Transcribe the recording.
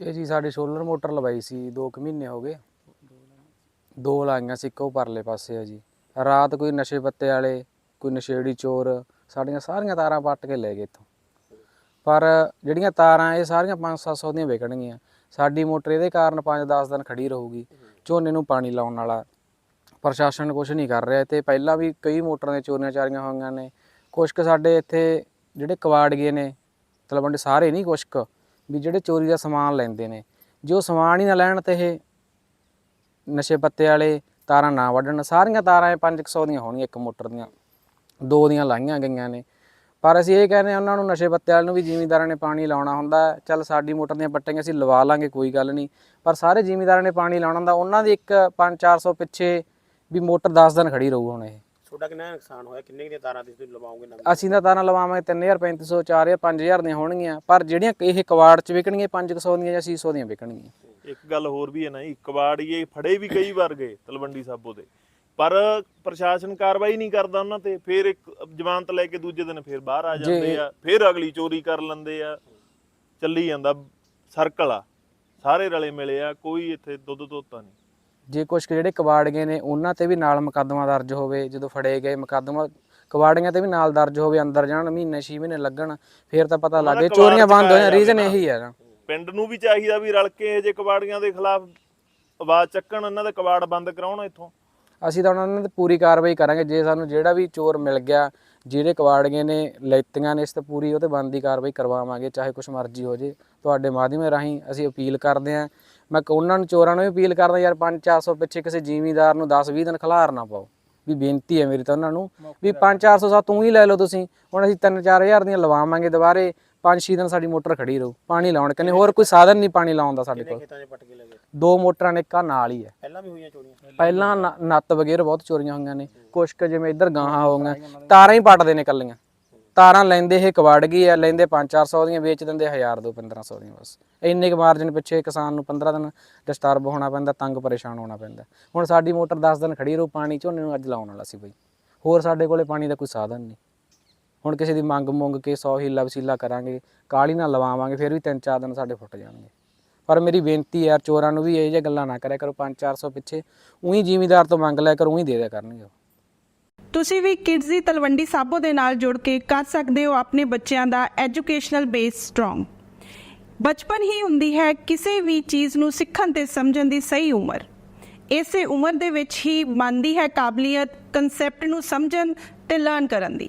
ਇਹ ਜੀ ਸਾਡੇ ਸੋਲਰ ਮੋਟਰ ਲਵਾਈ ਸੀ 2 ਕੁ ਮਹੀਨੇ ਹੋ ਗਏ। ਦੋ ਲਾਈਆਂ ਸੀ, ਇੱਕੋ ਪਰਲੇ ਪਾਸੇ ਆ ਜੀ। ਰਾਤ ਕੋਈ ਨਸ਼ੇ ਪੱਤੇ ਵਾਲੇ, ਕੋਈ ਨਸ਼ੇੜੀ ਚੋਰ, ਸਾਡੀਆਂ ਸਾਰੀਆਂ ਤਾਰਾਂ ਪੱਟ ਕੇ ਲੈ ਗਏ ਇੱਥੋਂ। ਪਰ ਜਿਹੜੀਆਂ ਤਾਰਾਂ, ਇਹ ਸਾਰੀਆਂ 5-700 ਦੀਆਂ ਵਿਕਣਗੀਆਂ। ਸਾਡੀ ਮੋਟਰ ਇਹਦੇ ਕਾਰਨ 5-10 ਦਿਨ ਖੜੀ ਰਹੂਗੀ, ਝੋਨੇ ਨੂੰ ਪਾਣੀ ਲਾਉਣ ਵਾਲਾ। ਪ੍ਰਸ਼ਾਸਨ ਕੁਝ ਨਹੀਂ ਕਰ ਰਿਹਾ ਤੇ ਪਹਿਲਾਂ ਵੀ ਕਈ ਮੋਟਰਾਂ ਦੀਆਂ ਚੋਰੀਆਂ ਚਾਰੀਆਂ ਹੋਈਆਂ ਨੇ। ਕੁਛ ਕੁ ਸਾਡੇ ਇੱਥੇ ਜਿਹੜੇ ਕਵਾੜ ਗਏ ਨੇ, ਤਲਵੰਡੀ ਸਾਰੇ ਨਹੀਂ ਕੁਛ ਕੁ। ਵੀ ਜਿਹੜੇ ਚੋਰੀ ਦਾ ਸਮਾਨ ਲੈਂਦੇ ਨੇ, ਜੋ ਸਮਾਨ ਹੀ ਨਾ ਲੈਣ ਤੇ ਇਹ ਨਸ਼ੇ ਪੱਤੇ ਵਾਲੇ ਤਾਰਾਂ ਨਾ ਵੱਢਣ, ਸਾਰੀਆਂ ਤਾਰਾਂ ਇਹ 500 ਦੀਆਂ ਹੋਣਗੀਆਂ, ਇੱਕ ਮੋਟਰ ਦੀਆਂ, ਦੋ ਦੀਆਂ ਲਾਈਆਂ ਗਈਆਂ ਨੇ। ਪਰ ਅਸੀਂ ਇਹ ਕਹਿੰਦੇ ਹਾਂ, ਉਹਨਾਂ ਨੂੰ ਨਸ਼ੇ ਪੱਤੇ ਵਾਲਿਆਂ ਨੂੰ ਵੀ ਜ਼ਿਮੀਂਦਾਰਾਂ ਨੇ ਪਾਣੀ ਲਾਉਣਾ ਹੁੰਦਾ, ਚੱਲ ਸਾਡੀ ਮੋਟਰ ਦੀਆਂ ਪੱਟੀਆਂ ਅਸੀਂ ਲਵਾ ਲਾਂਗੇ, ਕੋਈ ਗੱਲ ਨਹੀਂ। ਪਰ ਸਾਰੇ ਜ਼ਿਮੀਂਦਾਰਾਂ ਨੇ ਪਾਣੀ ਲਾਉਣਾ ਹੁੰਦਾ, ਉਹਨਾਂ ਦੀ ਇੱਕ 5-400 ਪਿੱਛੇ ਵੀ ਮੋਟਰ 10 ਦਿਨ ਖੜੀ ਰਹੂ ਹੁਣ ਇਹ। ਤੁਹਾਡਾ ਕਿੰਨਾ ਨੁਕਸਾਨ ਹੋਇਆ? ਕਿੰਨੇ ਦੀਆਂ ਤਾਰਾਂ ਤੁਸੀਂ ਲਵਾਓਗੇ ਨਵੀਂ? ਅਸੀਂ ਤਾਂ ਤਾਰਾਂ ਲਵਾਵਾਂਗੇ 3500 4000 5000 ਦੀਆਂ ਹੋਣਗੀਆਂ। ਪਰ ਜਿਹੜੀਆਂ ਇਹ ਕਵਾੜ ਚ ਵਿਕਣਗੀਆਂ 500 ਦੀਆਂ ਜਾਂ 600 ਦੀਆਂ ਵਿਕਣਗੀਆਂ। ਇੱਕ ਗੱਲ ਹੋਰ ਵੀ ਹੈ ਨਾ ਜੀ ਕਬਾੜੀਏ ਫੜੇ ਵੀ ਕਈ ਵਾਰ ਗਏ ਤਲਵੰਡੀ ਸਾਬੋ ਦੇ। ਪਰ ਪ੍ਰਸ਼ਾਸਨ ਕਾਰਵਾਈ ਨਹੀਂ ਕਰਦਾ ਉਹਨਾਂ ਤੇ ਫਿਰ ਇੱਕ ਜ਼ਮਾਨਤ ਲੈ ਕੇ ਦੂਜੇ ਦਿਨ ਫਿਰ ਬਾਹਰ ਆ ਜਾਂਦੇ ਆ ਫਿਰ ਅਗਲੀ ਚੋਰੀ ਕਰ ਲੈਂਦੇ ਆ ਚੱਲੀ ਜਾਂਦਾ ਸਰਕਲ ਆ। ਸਾਰੇ ਰਲੇ ਮਿਲੇ ਆ ਕੋਈ ਇੱਥੇ ਦੁੱਧ ਧੋਤਾ ਨਹੀਂ। ਜੇ ਕੁਝ ਜਿਹੜੇ ਕਬਾੜੀਏ ਨੇ ਉਹਨਾਂ ਤੇ ਵੀ ਨਾਲ ਮੁਕੱਦਮਾ ਦਰਜ ਹੋਵੇ ਜਦੋਂ ਫੜੇ ਗਏ ਮੁਕੱਦਮਾ ਕਬਾੜੀਆਂ ਤੇ ਵੀ ਨਾਲ ਦਰਜ ਹੋਵੇ ਅੰਦਰ ਜਾਣ ਮਹੀਨੇ 6 ਮਹੀਨੇ ਲੱਗਣ ਫਿਰ ਤਾਂ ਪਤਾ ਲੱਗੇ ਚੋਰੀਆਂ ਬੰਦ ਹੋ ਚੁਕਾਇਆ ਜਾਣ ਰੀਜ਼ਨ ਨਾ। ਇਹੀ ਹੈ ਨਾ ਪਿੰਡ ਨੂੰ ਵੀ ਚਾਹੀਦਾ ਵੀ ਰਲ ਕੇ ਜੇ ਕਬਾੜੀਆਂ ਦੇ ਖਿਲਾਫ ਆਵਾਜ਼ ਚੱਕਣ ਇਹਨਾਂ ਦੇ ਕਬਾੜ ਬੰਦ ਕਰਾਉਣ ਇੱਥੋਂ ਅਸੀਂ ਤਾਂ ਉਹਨਾਂ ਤੇ ਪੂਰੀ ਕਾਰਵਾਈ ਕਰਾਂਗੇ ਜੇ ਸਾਨੂੰ ਜਿਹੜਾ ਵੀ ਚੋਰ ਮਿਲ ਗਿਆ ਜਿਹੜੇ ਕਬਾੜੀਏ ਨੇ ਲੈਤੀਆਂ ਨੇ ਇਸ ਤੇ ਪੂਰੀ ਉਹ ਤੇ ਬਣਦੀ ਕਾਰਵਾਈ ਕਰਵਾਵਾਂਗੇ ਚਾਹੇ ਕੁਛ ਮਰਜ਼ੀ ਹੋ ਜੇ। ਤੁਹਾਡੇ ਮਾਧਿਅਮ ਰਾਹੀਂ ਅਸੀਂ ਅਪੀਲ ਕਰਦੇ ਹਾਂ ਮੈਂ ਉਹਨਾਂ ਨੂੰ ਚੋਰਾਂ ਨੂੰ ਵੀ ਅਪੀਲ ਕਰਦਾ ਯਾਰ 5-400 ਪਿੱਛੇ ਕਿਸੇ ਜ਼ਿਮੀਂਦਾਰ ਨੂੰ 10-20 ਦਿਨ ਖਿਲਾਰ ਨਾ ਪਾਓ। ਵੀ ਬੇਨਤੀ ਹੈ ਮੇਰੀ ਤਾਂ ਉਹਨਾਂ ਨੂੰ ਵੀ 5-400 ਸਾ ਤੂੰ ਹੀ ਲੈ ਲਓ ਤੁਸੀਂ। ਹੁਣ ਅਸੀਂ 3-4000 ਦੀਆਂ ਲਵਾਵਾਂਗੇ ਦੁਬਾਰੇ। 5-6 ਦਿਨ ਸਾਡੀ ਮੋਟਰ ਖੜੀ ਰਹੂ ਪਾਣੀ ਲਾਉਣ ਕਹਿੰਦੇ ਹੋਰ ਕੋਈ ਸਾਧਨ ਨਹੀਂ ਪਾਣੀ ਲਾਉਣ ਦਾ ਸਾਡੇ ਕੋਲ। ਖੇਤਾਂ 'ਚ ਕੇ ਦੋ ਮੋਟਰਾਂ ਨੇ ਇੱਕਾ ਨਾਲ ਹੀ ਹੈ। ਪਹਿਲਾਂ ਵੀ ਹੋਈਆਂ ਚੋਰੀਆਂ? ਪਹਿਲਾਂ ਨ- ਨੱਤ ਵਗੈਰ ਬਹੁਤ ਚੋਰੀਆਂ ਹੋਈਆਂ ਨੇ ਕੁਛ ਕੁ ਜਿਵੇਂ ਇੱਧਰ ਗਾਹਾਂ ਹੋ ਗਈਆਂ ਤਾਰਾਂ ਹੀ ਪੱਟਦੇ ਨੇ ਕੱਲੀਆਂ ਤਾਰਾਂ ਲੈਂਦੇ ਇਹ ਕਵਾੜ ਗਈ ਆ ਲੈਂਦੇ 5-400 ਦੀਆਂ ਵੇਚ ਦਿੰਦੇ 1000 ਦੋ 1500 ਦੀਆਂ ਬਸ। ਇੰਨੇ ਕੁ ਮਾਰਜਨ ਪਿੱਛੇ ਕਿਸਾਨ ਨੂੰ 15 ਦਿਨ ਡਿਸਟਰਬ ਹੋਣਾ ਪੈਂਦਾ ਤੰਗ ਪਰੇਸ਼ਾਨ ਹੋਣਾ ਪੈਂਦਾ। ਹੁਣ ਸਾਡੀ ਮੋਟਰ 10 ਦਿਨ ਖੜੀ ਰਹੂ ਪਾਣੀ ਝੋਨੇ ਨੂੰ ਅੱਜ ਲਾਉਣ ਵਾਲਾ ਸੀ ਬਈ। ਹੋਰ ਸਾਡੇ ਕੋਲੇ ਪਾਣੀ ਦਾ ਕੋਈ ਸਾਧਨ ਨਹੀਂ। ਹੁਣ ਕਿਸੇ ਦੀ ਮੰਗ ਮੰਗ ਕੇ ਸੌ ਹੀਲਾ ਵਸੀਲਾ ਕਰਾਂਗੇ, ਕਾਲੀ ਨਾਲ ਲਵਾਵਾਂਗੇ, ਫਿਰ ਵੀ 3-4 ਦਿਨ ਸਾਡੇ ਫੁੱਟ ਜਾਣਗੇ। ਪਰ ਮੇਰੀ ਬੇਨਤੀ ਹੈ ਯਾਰ ਚੋਰਾਂ ਨੂੰ ਵੀ ਇਹ ਜਿਹੀਆਂ ਗੱਲਾਂ ਨਾ ਕਰਿਆ ਕਰੋ 5-400 ਪਿੱਛੇ, ਉਹੀ ਜ਼ਿਮੀਦਾਰ ਤੋਂ ਮੰਗ ਲਿਆ ਕਰੋ, ਉਹੀ ਦੇ ਦਿਆ ਕਰਨਗੇ ਤੁਸੀਂ ਵੀ ਕਿਡਜ਼ ਦੀ ਤਲਵੰਡੀ ਸਾਬੋ ਦੇ ਨਾਲ ਜੁੜ ਕੇ ਕਰ ਸਕਦੇ ਹੋ ਆਪਣੇ ਬੱਚਿਆਂ ਦਾ ਐਜੂਕੇਸ਼ਨਲ ਬੇਸ ਸਟਰੋਂਗ ਬਚਪਨ ਹੀ ਹੁੰਦੀ ਹੈ ਕਿਸੇ ਵੀ ਚੀਜ਼ ਨੂੰ ਸਿੱਖਣ ਤੇ ਸਮਝਣ ਦੀ ਸਹੀ ਉਮਰ। ਇਸੇ ਉਮਰ ਦੇ ਵਿੱਚ ਹੀ ਮੰਨਦੀ ਹੈ ਕਾਬਲੀਅਤ ਕਨਸੈਪਟ ਨੂੰ ਸਮਝਣ ਤੇ ਲਰਨ ਕਰਨ ਦੀ।